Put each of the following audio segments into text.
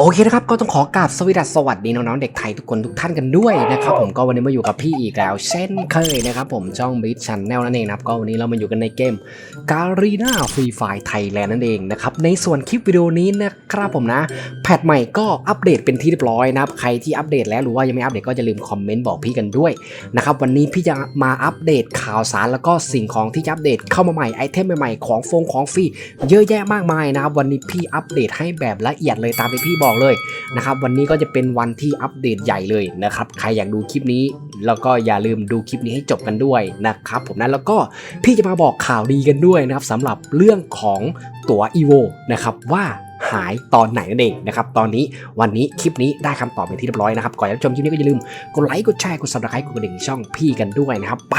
โอเคนะครับก็ต้องขอกราบสวัสดีสวัสดีน้องๆเด็กไทยทุกคนทุกท่านกันด้วยนะครับผมก็วันนี้มาอยู่กับพี่อีกแล้ว เช่นเคยนะครับผมช่องบิทชันแนลนั่นเองนะครับก็วันนี้เรามาอยู่กันในเกมการีนาฟรีไฟไทยแลนด์นั่นเองนะครับในส่วนคลิปวิดีโอนี้นะครับผมนะแพทใหม่ก็อัปเดตเป็นที่เรียบร้อยนะครับใครที่อัปเดตแล้วหรือว่ายังไม่อัปเดตก็จะลืมคอมเมนต์บอกพี่กันด้วยนะครับวันนี้พี่จะมาอัปเดตข่าวสารแล้วก็สิ่งของที่จะอัปเดตเข้ามาใหม่ไอเทมใหม่ๆของฟงของฟรีเยอะแยะมากมายนะครับวันนี้พี่อัปเดตให้แบบละเอียดเลยตามที่พี่บอกเลยนะครับวันนี้ก็จะเป็นวันที่อัปเดตใหญ่เลยนะครับใครอยากดูคลิปนี้แล้วก็อย่าลืมดูคลิปนี้ให้จบกันด้วยนะครับผมนะแล้วก็พี่จะมาบอกข่าวดีกันด้วยนะครับสำหรับเรื่องของตั๋ว EVO นะครับว่าหายตอนไหนนั่นเองนะครับ ตอนนี้วันนี้คลิปนี้ได้คำตอบเป็นที่เรียบร้อยนะครับ ก่อนจะรับชมคลิปนี้ก็อย่าลืมกดไลค์ กดแชร์ กด subscribe กดกระดิ่งช่องพี่กันด้วยนะครับ ไป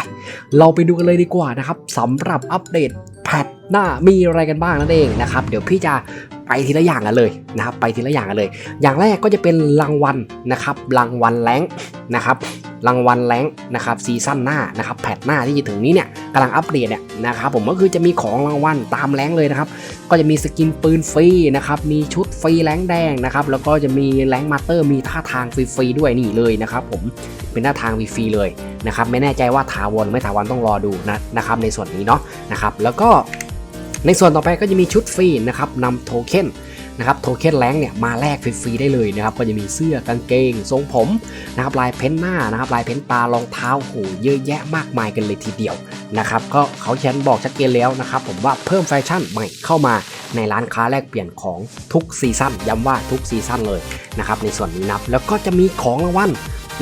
เราไปดูกันเลยดีกว่านะครับสำหรับอัปเดต แพทหน้ามีอะไรกันบ้างนั่นเองนะครับ เดี๋ยวพี่จะไปทีละอย่างกันเลยนะครับ ไปทีละอย่างกันเลย อย่างแรกก็จะเป็นรางวัลนะครับ รางวัลแรงนะครับ รางวัลแรงนะครับซีซั่นหน้านะครับแพทหน้าที่จะถึงนี้เนี่ยกำลังอัปเดตเนี่ยนะครับผมก็คือจะมีของรางวัลตามแรงเลยนะครับก็จะมีสกินปืนฟรีนะครับมีชุดฟรีแรงแดงนะครับแล้วก็จะมีแรงมาสเตอร์มีท่าทางฟรีๆด้วยนี่เลยนะครับผมเป็นท่าทางฟรีๆเลยนะครับไม่แน่ใจว่าถาวรไม่ถาวรต้องรอดูนะนะครับในส่วนนี้เนาะนะครับแล้วก็ในส่วนต่อไปก็จะมีชุดฟรีนะครับนำโทเค็น นะครับโทเค็นแรงเนี่ยมาแลกฟรีๆได้เลยนะครับก็จะมีเสื้อกางเกง ทรงผมนะครับลายเพ้นหน้านะครับลายเพ้นตารองเท้าโหเยอะแยะมากมายกันเลยทีเดียวนะครับก็เขาเขียนบอกชัดเจนแล้วนะครับผมว่าเพิ่มแฟชั่นใหม่เข้ามาในร้านค้าแลกเปลี่ยนของทุกซีซั่นย้ำว่าทุกซีซั่นเลยนะครับในส่วนนี้นับแล้วก็จะมีของรางวัล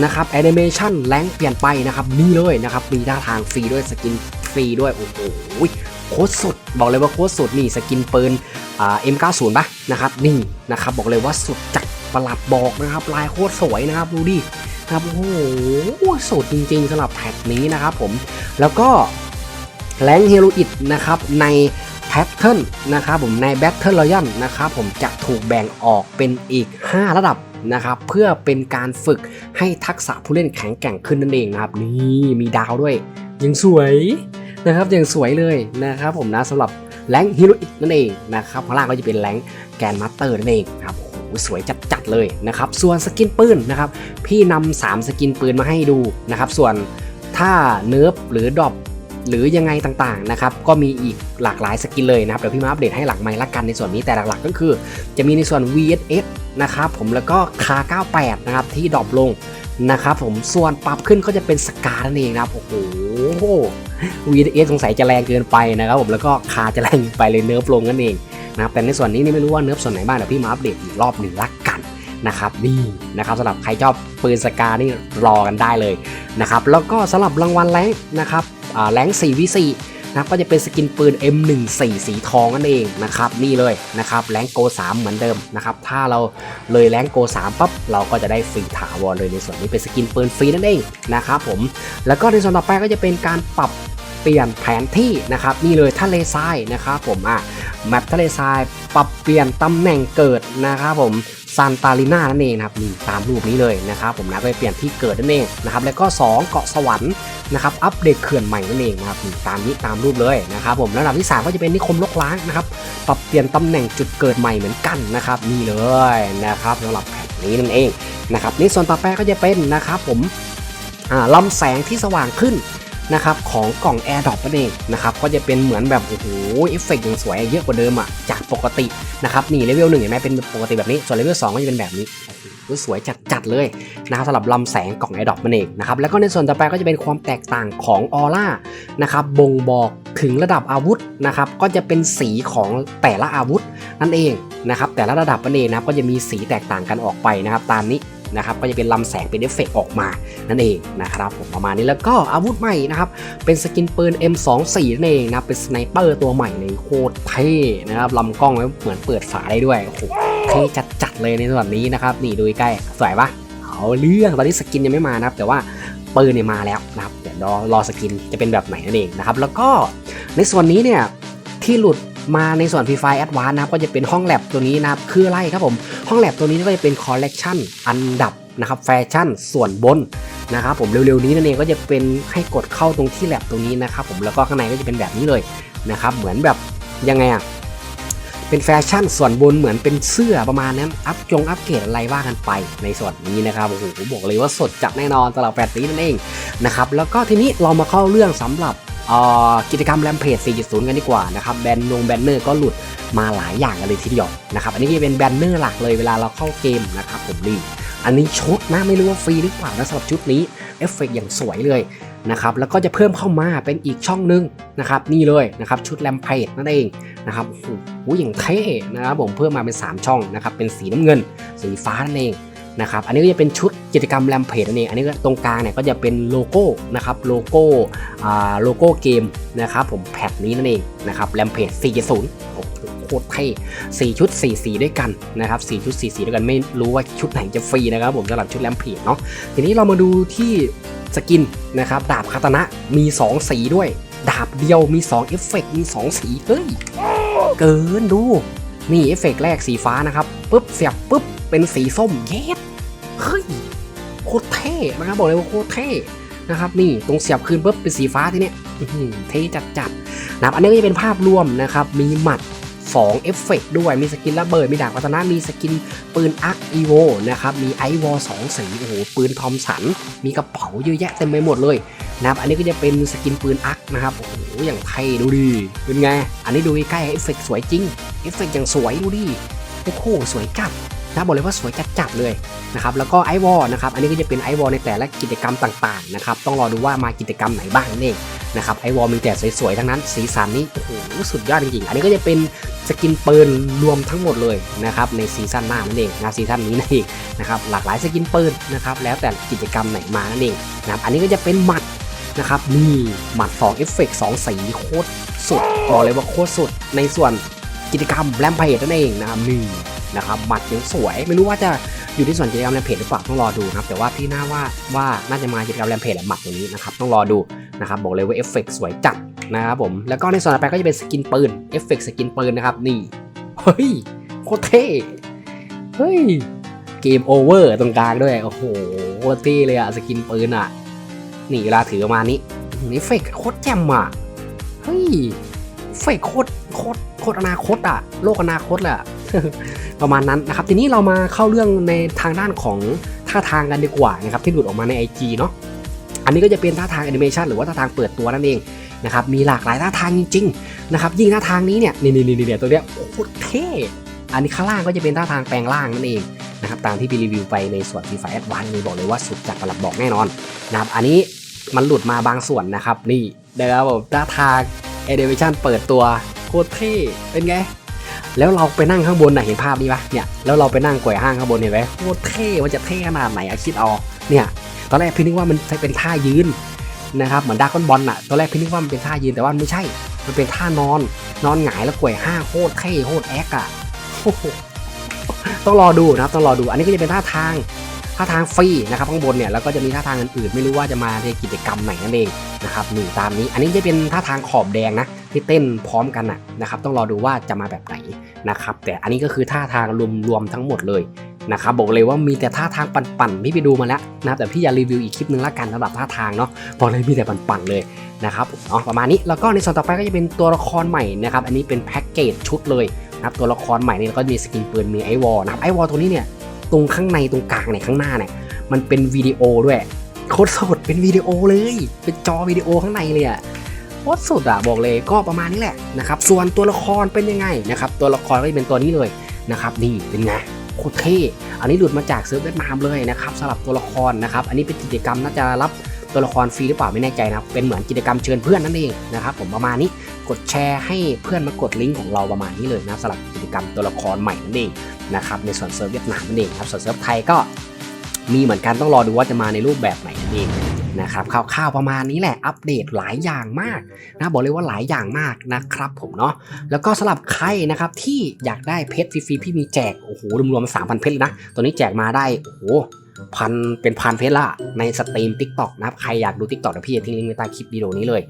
นะครับแอนิเมชันแรงเปลี่ยนไปนะครับนี่เลยนะครับมีท่าทางฟรีด้วยสกินฟรีด้วยโอ้โห คตรสุด บอกเลยว่าโคตรสุดนี่สกินปืนอ่า M90 ปะนะครับนี่นะครับบอกเลยว่าสุดจัดประหลัดบอกนะครับลายโคตรสวยนะครับดูดินะครับโอ้โหสุดจริงๆสำหรับแพ็กนี้นะครับผมแล้วก็แรงเฮโรอิดนะครับในแพทเทิร์นนะครับผมในแบทเทิลรอยัลนะครับผมจะถูกแบ่งออกเป็นอีก 5 ระดับนะครับเพื่อเป็นการฝึกให้ทักษะผู้เล่นแข็งแกร่งขึ้นนั่นเองนะครับนี่มีดาวด้วยยังสวย นะครับอยังสวยเลยนะครับผมนะสำหรับแรงฮิโรอินั่นเองนะครับข้างล่างก็จะเป็นแรงแกนมาสเตอร์นั่นเองครับโอ้โหสวยจัดๆเลยนะครับส่วนสกินปืนนะครับพี่นำ3สกินปืนมาให้ดูนะครับส่วนถ้าเนิร์ฟหรือดรอปหรือยังไงต่างๆนะครับก็มีอีกหลากหลายสกินเลยนะครับเดี๋ยวพี่มาอัปเดตให้หลังไมค์ละกันในส่วนนี้แต่หลักๆก็คือ จะมีในส่วน VSS นะครับผมแล้วก็คา98นะครับที่ดรอปลงนะครับผมส่วนปรับขึ้นก็จะเป็นสกานั่นเองนะครับโอ้โห VDS สงสัยจะแรงเกินไปนะครับผมแล้วก็คาจะแรงไปเลยเนิร์ฟลงนั่นเองนะครับแต่ในส่วนนี้นี่ไม่รู้ว่าเนิร์ฟส่วนไหนบ้างเดี๋ยวพี่มาอัปเดตอีกรอบหนึ่งละกันนะครับนี่นะครับสำหรับใครชอบปืนสกานี่รอกันได้เลยนะครับแล้วก็สำหรับรางวัลแรงนะครับอ่าแรง 4v4 นะครับก็จะเป็นสกินปืน M14 สีทองนั่นเองนะครับนี่เลยนะครับแรงโก 3 เหมือนเดิมนะครับถ้าเราเลยแรงโก 3ปั๊บเราก็จะได้ฟรีถาวรเลยในส่วนนี้เป็นสกินปืนฟรีนั่นเองนะครับผมแล้วก็ในส่วนต่อไปก็จะเป็นการปรับเปลี่ยนแผนที่นะครับนี่เลยทะเลทรายนะครับผมอะแมปทะเลทรายปรับเปลี่ยนตำแหน่งเกิดนะครับผม ซานตาลิน่านั่นเองนะครับนี่ตามรูปนี้เลยนะครับผมนะก็จะเปลี่ยนที่เกิดนั่นเองนะครับแล้วก็ 2 เกาะสวรรค์นะครับอัปเดตเขื่อนใหม่นั่นเองนะครับนี่ตามนี้ตามรูปเลยนะครับผมแล้วลำดับที่ 3 ก็จะเป็นนิคมลกล้างนะครับปรับเปลี่ยนตำแหน่งจุดเกิดใหม่เหมือนกันนะครับนี่เลยนะครับสำหรับแผ่นนี้นั่นเองนะครับในส่วนต่อไปก็จะเป็นนะครับผมอ่าลำแสงที่สว่างขึ้น นะครับของกล่อง Air d r o p นั่นเองนะครับก็จะเป็นเหมือนแบบโอ้โหเอฟเฟกต์อย่างสวยเยอะกว่าเดิมอะจากปกตินะครับนี่เลเวลหนึ่งเห็นไหมเป็นปกติแบบนี้ส่วนเลเวลสองก็จะเป็นแบบนี้โอ้โหสวยจัดๆเลยนะครับสำหรับลำแสงกล่อง Air d r o p นั่นเองนะครับแล้วก็ในส่วนต่อไปก็จะเป็นความแตกต่างของออร่านะครับบ่งบอกถึงระดับอาวุธนะครับก็จะเป็นสีของแต่ละอาวุธนั่นเองนะครับแต่ละระดับนั่นเองนะก็จะมีสีแตกต่างกันออกไปนะครับตามนี้ นะครับก็จะเป็นลำแสงเป็นเอฟเฟกต์ออกมานั่นเองนะครับผมประมาณนี้แล้วก็อาวุธใหม่นะครับเป็นสกินปืน M24 นั่นเองนะเป็นสไนเปอร์ตัวใหม่เลยโคตรเท่นะครับลำกล้องแล้วเหมือนเปิดฝาได้ด้วยโอ้โหเท่จัดๆเลยในส่วนนี้นะครับนี่ดูใกล้สวยปะเอาเรื่องตอนนี้สกินยังไม่มานะครับ แต่ว่าปืนเนี่ยมาแล้วนะครับเดี๋ยวรอรอสกินจะเป็นแบบไหนนั่นเองนะครับแล้วก็ในส่วนนี้เนี่ยที่หลุด มาในส่วน p ีไฟแอดวานนะครับก็จะเป็นห้องแลบตัวนี้นะครับคืออะไรครับผม ห้องแลบตัวนี้ก็จะเป็นคอลเลกชันอันดับนะครับแฟชั่นส่วนบนนะครับผมเร็วๆนี้นั่นเองก็จะเป็นให้กดเข้าตรงที่แลบตรงนี้นะครับผมแล้วก็ข้างในก็จะเป็นแบบนี้เลยนะครับเหมือนแบบยังไงอะเป็นแฟชั่นส่วนบนเหมือนเป็นเสื้อประมาณนั้นอัพจงอัพเกรดอะไรว่ากันไปในส่วนนี้นะครับโอ้โหผมบอกเลยว่าสดจัดแน่นอนสำหรับแฟนนี้นั่นเองนะครับแล้วก็ทีนี้เรามาเข้าเรื่องสำหรับ กิจกรรมแรมเพจ 4.0 กันดีกว่านะครับแบนนงแบนเนอร์ก็หลุดมาหลายอย่างกันเลยทีเดียวนะครับอันนี้จะเป็นแบนเนอร์หลักเลยเวลาเราเข้าเกมนะครับผมรีอันนี้ชุดนะไม่รู้ว่าฟรีหรือเปล่านะสำหรับชุดนี้เอฟเฟกอย่างสวยเลยนะครับแล้วก็จะเพิ่มเข้ามาเป็นอีกช่องหนึงนะครับนี่เลยนะครับชุดแรมเพจนั่นเองนะครับโอ้โหอย่างเท่นะครับผมเพิ่มมาเป็น 3 ช่องนะครับเป็นสีน้ำเงิน สีฟ้านั่นเอง นะครับอันนี้ก็จะเป็นชุดกิจกรรมแรมเพจนั่นเองอันนี้ก็ตรงกลางเนี่ยก็จะเป็นโลโก้นะครับโลโก้โลโก้เกมนะครับผมแพทนี้นั่นเองนะครับแรมเพจ4.0โคตรเท่สี่ชุดสี่สีด้วยกันนะครับสี่ชุดสี่สีด้วยกันไม่รู้ว่าชุดไหนจะฟรีนะครับผมสำหรับชุดแรมเพจเนาะทีนี้เรามาดูที่สกินนะครับดาบคาตนะมี 2 สีด้วย ดาบเดียวมี2เอฟเฟกต์มี 2 สีเฮ้ยเกินดูนี่เอฟเฟกต์แรกสีฟ้านะครับปุ๊บเสียบปุ๊บ เป็นสีส้มเย็ดเฮ้ยโคตรเท่นะครับบอกเลยว่าโคตรเท่นะครับนี่ตรงเสียบคืนปุ๊บเป็นสีฟ้าทีเนี้ยอื้อหือเท่จัดๆนะครับอันนี้ก็จะเป็นภาพรวมนะครับ มีหมัด2เอฟเฟกต์ด้วย มีสกินระเบิด มีดาบวัฒนะมีสกินปืนอาร์คอีโวนะครับ มีไอวอลสองสี โอ้โห ปืนทอมสัน มีกระเป๋าเยอะแยะเต็มไปหมดเลยนะครับ อันนี้ก็จะเป็นสกินปืนอาร์คนะครับ โอ้โห อย่างไทยดูดิ เป็นไง อันนี้ดูใกล้ๆเอฟเฟกต์สวยจริง เอฟเฟกต์อย่างสวยดูดิ โอ้โห สวยจัด นะบอกเลยว่าสวยจัดๆเลยนะครับแล้วก็ไอวอลนะครับอันนี้ก็จะเป็นไอวอลในแต่ละกิจกรรมต่างๆนะครับต้องรอดูว่ามากิจกรรมไหนบ้างนั่นเองนะครับไอวอลมีแต่สวยๆทั้งนั้นสีสันนี้โอ้โหสุดยอดจริงๆ อันนี้ก็จะเป็นสกินปืนรวมทั้งหมดเลยนะครับในซีซั่นหน้านั่นเองนะซีซั่นนี้นั่นเองนะครับหลากหลายสกินปืนนะครับแล้วแต่กิจกรรมไหนมานั่นเองนะครับอันนี้ก็จะเป็นหมัดนะครับนี่หมัด2เอฟเฟกต์2สีโคตรสุดบอกเลยว่าโคตรสุดในส่วนกิจกรรมแรมเพจนั่นเองนะครับนี่ นะครับหมัดยังสวยไม่รู้ว่าจะอยู่ที่ส่วนกิจกรรมแรมเพจหรือเปล่าต้องรอดูนะครับแต่ว่าพี่น่าว่าว่าน่าจะมากิจกรรมแรมเพจแหละหมัดตัวนี้นะครับต้องรอดูนะครับบอกเลยว่าเอฟเฟกต์สวยจัดนะครับผมแล้วก็ในส่วนต่อไปก็จะเป็นสกินปืนเอฟเฟกต์สกินปืนนะครับนี่เฮ้ยโคตรเท่เฮ้ยเกมโอเวอร์ตรงกลางด้วย โอ้โหโคตรเท่เลยอะสกินปืนอะนี่เวลาถือออกมานี้เอฟเฟกโคตรแจ่มอะเฮ้ยเฟกโคตรโคตรโคตรอนาคตอะโลกอนาคตแหละ ประมาณนั้นนะครับ ทีนี้เรามาเข้าเรื่องในทางด้านของท่าทางกันดีกว่านะครับที่หลุดออกมาใน IG เนาะอันนี้ก็จะเป็นท่าทางแอนิเมชันหรือว่าท่าทางเปิดตัวนั่นเองนะครับมีหลากหลายท่าทางจริงๆนะครับยิ่งท่าทางนี้เนี่ยนี่นี่นี่เนี่ยตัวเนี้ยโคตรเท่อันนี้ข้างล่างก็จะเป็นท่าทางแปลงร่างนั่นเองนะครับตามที่พี่รีวิวไปในส่วนที่ไฟแอดวานเลยบอกเลยว่าสุดจัดประลัดบอกแน่นอนนะครับอันนี้มันหลุดมาบางส่วนนะครับนี่นะครับผมท่าทางแอนิเมชันเปิดตัวโคตรเท่เป็นไง แล้วเราไปนั่งข้างบนน่ะเห็นภาพนี้ปะเนี่ยแล้วเราไปนั่งก่อยห้างข้างบนเห็นไหมโคตรเท่มันจะเท่ขนาดไหนอะคิดเอาเนี่ยตอนแรกพี่นึกว่ามันจะเป็นท่ายืนนะครับเหมือนดากอนบอลน่ะตอนแรกพี่นึกว่ามันเป็นท่ายืนแต่ว่าไม่ใช่ มันเป็นท่านอน นอนหงายแล้วกวยห้างโคตรเท่โคตรแอคอะโอ้โหต้องรอดูนะครับต้องรอดูอันนี้ก็จะเป็นท่าทางท่าทางฟรีนะครับข้างบนเนี่ยแล้วก็จะมีท่าทางอื่นๆไม่รู้ว่าจะมาในกิจกรรมไหนนั่นเองนะครับหนี่งตามนี้ อันนี้จะเป็นท่าทางขอบแดงนะ ที่เต้นพร้อมกันนะนะครับต้องรอดูว่าจะมาแบบไหนนะครับแต่อันนี้ก็คือท่าทางรวมๆทั้งหมดเลยนะครับบอกเลยว่ามีแต่ท่าทางปั่นๆพี่ไปดูมาแล้วนะครับแต่พี่จะรีวิวอีกคลิปนึงละกันสำหรับท่าทางเนาะบอกเลยมีแต่ปั่นๆเลยนะครับเนาะประมาณนี้แล้วก็ในส่วนต่อไปก็จะเป็นตัวละครใหม่นะครับอันนี้เป็นแพ็กเกจชุดเลยนะครับตัวละครใหม่นี่แล้วก็มีสกินปืนมีไอวอลนะครับไอวอลตัวนี้เนี่ยตรงข้างในตรงกลางเนี่ยข้างหน้าเนี่ยมันเป็นวิดีโอด้วยโคตรสดเป็นวิดีโอเลย เป็นจอวิดีโอข้างในเลยอะ ตรสุดอะบอกเลยก็ประมาณนี้แหละนะครับส่วนตัวละครเป็นยังไงนะครับตัวละครก็จะเป็นตัวนี้เลยนะครับนี่เป็นไงโคตรเท่อันนี้หลุดมาจากเซิร์ฟเวียดนามเลยนะครับสำหรับตัวละครนะครับอันนี้เป็นกิจกรรมน่าจะรับตัวละครฟรีหรือเปล่าไม่แน่ใจนะครับเป็นเหมือนกิจกรรมเชิญเพื่อนนั่นเองนะครับผมประมาณนี้กดแชร์ให้เพื่อนมากดลิงก์ของเราประมาณนี้เลยนะสำหรับกิจกรรมตัวละครใหม่นั่นเองนะครับในส่วนเซิร์ฟเวียดนามนั่นเองครับส่วนเซิร์ฟไทยก็ มีเหมือนกันต้องรอดูว่าจะมาในรูปแบบไหนนั่นเองนะครับคร่าวๆประมาณนี้แหละอัปเดตหลายอย่างมากนะบอกเลยว่าหลายอย่างมากนะครับผมเนาะแล้วก็สำหรับใครนะครับที่อยากได้เพชรฟรีๆพี่มีแจกโอ้โหรวมๆสามพันเพชรเลยนะตัวนี้แจกมาได้โอ้โหพันเป็นพันเพชรละในสตรีม Tik t o อกนะครับใครอยากดู Tik t o อกเดี๋ยวพี่จะทิ้งลิงก์ไว้ใต้คลิปวิดีโอนี้เลย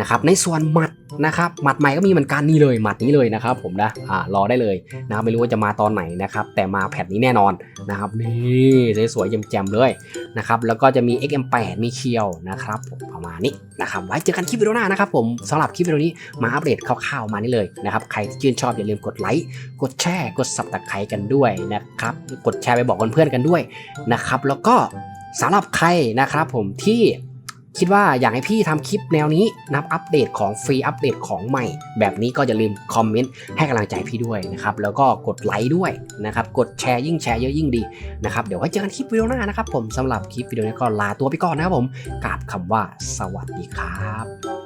นะครับในส่วนหมัดนะครับหมัดใหม่ก็มีเหมือนกันนี่เลยหมัดนี้เลยนะครับผมนะอ่ารอได้เลยนะครับไม่รู้ว่าจะมาตอนไหนนะครับแต่มาแพทนี้แน่นอนนะครับนี่สวยๆแจ่มๆเลยนะครับแล้วก็จะมี XM8 มีเคียวนะครับผมประมาณนี้นะครับไว้เจอกันคลิปวิดีโอหน้านะครับผมสำหรับคลิปวิดีโอนี้มาอัปเดตคร่าวๆมานี่เลยนะครับใครที่ชื่นชอบอย่าลืมกดไลค์กดแชร์กดสับตะไคร้กันด้วยนะครับกดแชร์ไปบอกเพื่อนๆกันด้วยนะครับแล้วก็สำหรับใครนะครับผมที่ คิดว่าอยากให้พี่ทำคลิปแนวนี้นับอัปเดตของฟรีอัปเดตของใหม่ แบบนี้ก็อย่าลืมคอมเมนต์ให้กำลังใจพี่ด้วยนะครับแล้วก็กดไลค์ด้วยนะครับกดแชร์ยิ่งแชร์เยอะยิ่งดีนะครับเดี๋ยวไว้เจอกันคลิปวิดีโอหน้านะครับผมสำหรับคลิปวิดีโอนี้ก็ลาตัวไปก่อนนะครับผมกราบคำว่าสวัสดีครับ